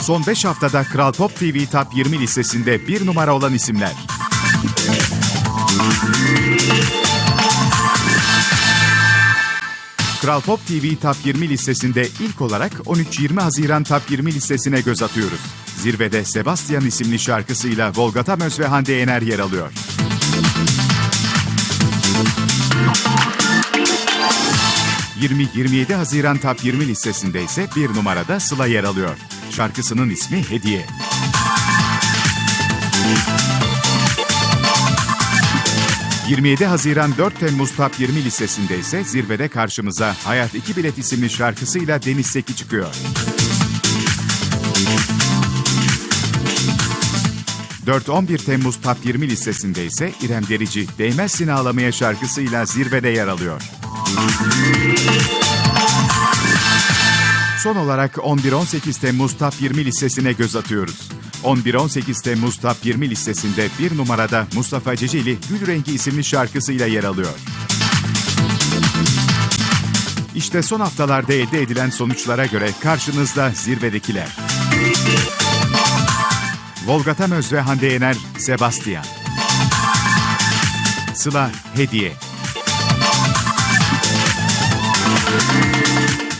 Son 5 haftada Kral Pop TV Top 20 listesinde bir numara olan isimler. Kral Pop TV Top 20 listesinde ilk olarak 13-20 Haziran Top 20 listesine göz atıyoruz. Zirvede Sebastian isimli şarkısıyla Volga Tamöz ve Hande Yener yer alıyor. ...20-27 Haziran Top 20 listesinde ise bir numarada Sıla yer alıyor. Şarkısının ismi Hediye. ...27 Haziran 4 Temmuz Top 20 listesinde ise zirvede karşımıza... ...Hayat 2 Bilet isimli şarkısıyla Deniz Seki çıkıyor. 4-11 Temmuz Top 20 listesinde ise İrem Derici Değmezsin Ağlamaya şarkısıyla zirvede yer alıyor. Son olarak 11-18 Temmuz Top 20 listesine göz atıyoruz. 11-18 Temmuz Top 20 listesinde bir numarada Mustafa Ceceli Gül Rengi isimli şarkısıyla yer alıyor. İşte son haftalarda elde edilen sonuçlara göre karşınızda zirvedekiler. Volga Tamöz ve Hande Yener, Sebastian. Sıla, Hediye.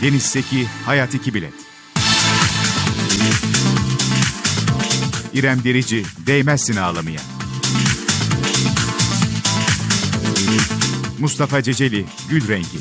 Deniz Seki, Hayat İki Bilet. İrem Derici, Değmezsin Ağlamaya. Mustafa Ceceli, Gül Rengi.